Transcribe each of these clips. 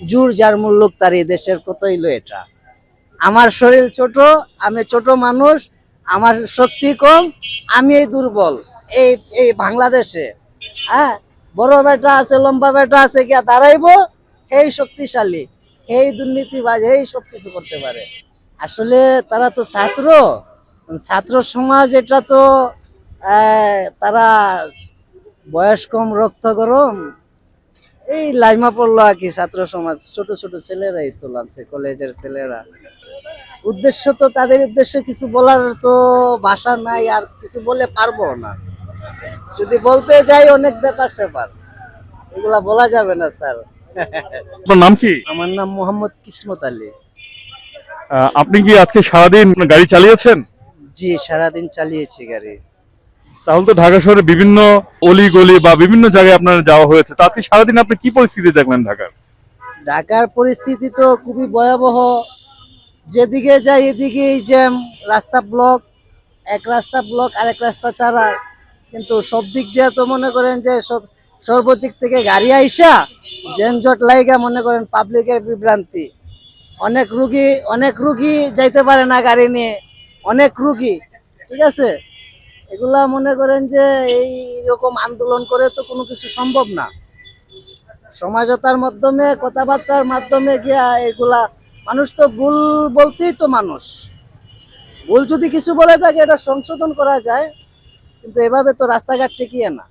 জুর যার মুল্লুক তার এই দেশের লো এটা। আমার শরীর ছোট, আমি ছোট মানুষ, আমার শক্তি কম, আমি এই দুর্বল, এই এই বাংলাদেশে। হ্যাঁ বড় বেটা আছে, লম্বা বেটা আছে, গিয়া দাঁড়াইবো, এই শক্তিশালী, এই দুর্নীতিবাজ, এই সব কিছু করতে পারে। আসলে তারা তো ছাত্র ছাত্র সমাজ এটা তো তারা বয়স কম, রক্ত গরম এই লাইমা পড়ল আর কি ছাত্র সমাজ। ছোট ছোট ছেলেরাই তো লাগছে কলেজের ছেলেরা। উদ্দেশ্য তো তাদের উদ্দেশ্যে কিছু বলার তো ভাষা নাই আর কিছু বলে পারব না। যদি বলতে যাই অনেক ব্যাপার স্যাপার। এগুলা বলা যাবে না স্যার। আপনার নাম কি? আমার নাম মোহাম্মদ কিসমত আলী। আপনি কি আজকে সারাদিন গাড়ি চালিয়েছেন? জি সারাদিন চালিয়েছি গাড়ি। তাহলে তো ঢাকা শহরে বিভিন্ন অলি গলি বা বিভিন্ন জায়গায় আপনার যাওয়া হয়েছে। তাতে সারাদিন আপনি কি পরিস্থিতি দেখলেন ঢাকার? ঢাকার পরিস্থিতি তো খুবই ভয়াবহ। যেদিকে যাই এদিকেই জ্যাম, রাস্তা ব্লক, এক রাস্তা ব্লক, আরেক রাস্তা চারা। কিন্তু সব দিক দিয়ে তো মনে করেন যে সর্বদিক থেকে গাড়ি আইসা যানজট লাইগা মনে করেন পাবলিকের বিভ্রান্তি। অনেক রুগী অনেক রুগী যাইতে পারে না গাড়ি নিয়ে। অনেক রুগী, ঠিক আছে? এগুলা মনে করেন যে এই রকম আন্দোলন করে তো কোনো কিছু সম্ভব না। সমাজতার মাধ্যমে, কথাবার্তার মাধ্যমে গিয়া এগুলা, মানুষ তো ভুল বলতেই তো মানুষ। ভুল যদি কিছু বলে থাকে, এটা সংশোধন করা যায়, কিন্তু এভাবে তো রাস্তাঘাট টিকিয়ে না।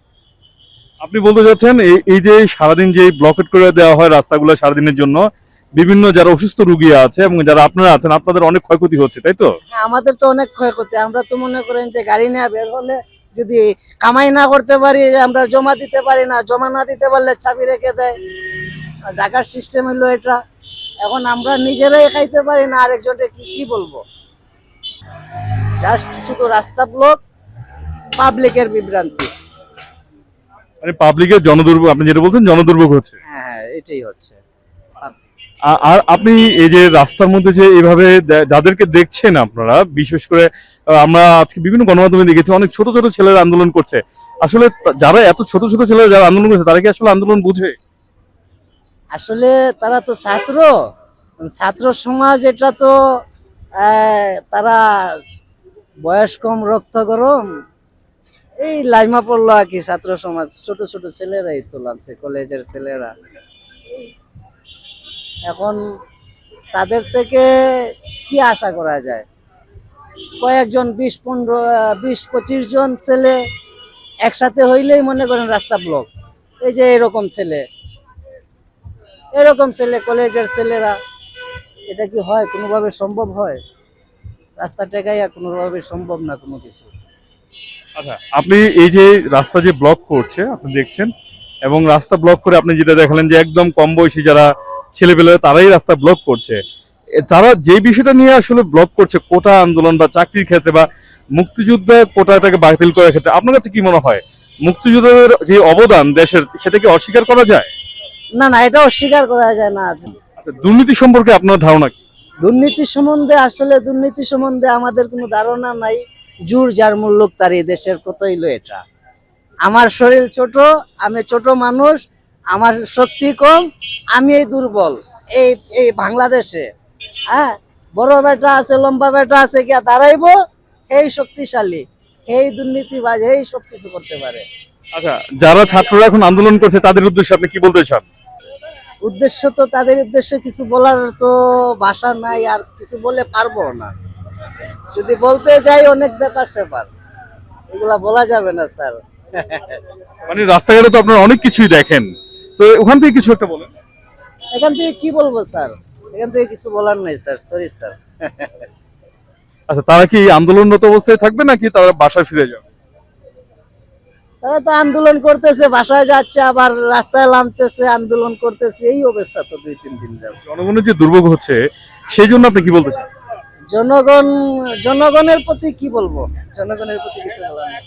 আপনি বলতে চাচ্ছেন, এই এই যে সারাদিন যে ব্লকেট করে দেওয়া হয় রাস্তাগুলো সারাদিনের জন্য বিভিন্ন যারা অসুস্থ রুগী আছে এবং যারা আপনারা আছেন আপনাদের অনেক ক্ষয়ক্ষতি হচ্ছে তাই তো? হ্যাঁ, আমাদের তো অনেক ক্ষয়ক্ষতি। আমরা তো মনে করেন যে গাড়ি নিয়ে বের হলে যদি কামাই না করতে পারি আমরা জমা দিতে পারি না জমা না দিতে পারলে চাবি রেখে দেয়। ঢাকার সিস্টেম হলো এটা। এখন আমরা নিজেরাই খাইতে পারি না আরেকজনকে কি কি বলব? জাস্ট শুধু রাস্তা ব্লক পাবলিকের বিভ্রান্তি। মানে পাবলিকের জনদুর্ভোগ আপনি যেটা বলছেন জনদুর্ভোগ হচ্ছে। হ্যাঁ হ্যাঁ এটাই হচ্ছে। আর আপনি এই যে রাস্তার মধ্যে যে এইভাবে দে- যাদেরকে দেখছেন আপনারা, বিশেষ করে আমরা আজকে বিভিন্ন গণমাধ্যমে দেখেছি, অনেক ছোট ছোট ছেলেরা আন্দোলন করছে। আসলে যারা এত ছোট ছোট ছেলেরা যারা আন্দোলন করছে, তারা কি আসলে আন্দোলন বুঝে আসলে তারা তো ছাত্র। ছাত্র সমাজ এটা তো তারা বয়স কম রক্ত গরম। এই লাইমা পড়ল আর কি ছাত্র সমাজ। ছোট ছোট ছেলেরাই তো লাগছে, কলেজের ছেলেরা। এখন তাদের থেকে কি আশা করা যায়? কয়েকজন বিশ পনেরো বিশ পঁচিশ জন ছেলে একসাথে হইলেই মনে করেন রাস্তা ব্লক এই যে এরকম ছেলে। এরকম ছেলে, কলেজের ছেলেরা। এটা কি হয়? কোনোভাবে সম্ভব হয়? রাস্তা টেকাইয়া কোনোভাবে সম্ভব না কোনো কিছু? আচ্ছা আপনি এই যে রাস্তা যে ব্লক করছে, আপনি দেখছেন, এবং রাস্তা ব্লক করে আপনি যেটা দেখালেন যে একদম কম বয়সী যারা ছেলেপেলে তারাই রাস্তা ব্লক করছে। তারা যে বিষয়টা নিয়ে আসলে ব্লক করছে কোটা আন্দোলন বা চাকরির ক্ষেত্রে বা মুক্তিযুদ্ধে কোটাটাকে বাতিল করার ক্ষেত্রে আপনার কাছে কি মনে হয়? মুক্তিযুদ্ধের যে অবদান দেশের সেটাকে অস্বীকার করা যায়? না না এটা অস্বীকার করা যায় না আচ্ছা দুর্নীতি সম্পর্কে আপনার ধারণা কি? দুর্নীতি সম্বন্ধে আসলে দুর্নীতি সম্বন্ধে আমাদের কোনো ধারণা নাই। জুর যার মুল্লুক তার এই দেশের কতই লো এটা। আমার শরীর ছোট আমি ছোট মানুষ আমার শক্তি কম আমি এই দুর্বল এই এই বাংলাদেশে। হ্যাঁ? বড় বেটা আছে লম্বা বেটা আছে গিয়া দাঁড়াইবো এই শক্তিশালী এই দুর্নীতিবাজ এই সব কিছু করতে পারে। আচ্ছা যারা ছাত্ররা এখন আন্দোলন করছে তাদের উদ্দেশ্যে আপনি কি বলতে চান? উদ্দেশ্য তো তাদের উদ্দেশ্যে কিছু বলার তো ভাষা নাই আর কিছু বলে পারব না। যদি বলতে যাই অনেক ব্যাপার স্যাপার। এগুলা বলা যাবে না স্যার। মানে রাস্তাঘাটে তো আপনারা অনেক কিছুই দেখেন। তো ওখান থেকে কিছু একটা বলেন। এখান থেকে কি বলব স্যার? এখান থেকে কিছু বলার নাই স্যার। Sorry sir. আচ্ছা তারা কি আন্দোলনরত অবস্থায় থাকবে নাকি তারা বাসায় ফিরে যাবে? তারা তো আন্দোলন করতেছে বাসায় যাচ্ছে আবার রাস্তায় নামতেছে আন্দোলন করতেছে এই অবস্থা তো দুই তিন দিন যাবে জনগণের যে দুর্ভোগ হচ্ছে সেই জন্য আপনি কি বলতে চান? জনগণ জনগণের প্রতি কি বলব? জনগণের প্রতি কিছু বলার নেই।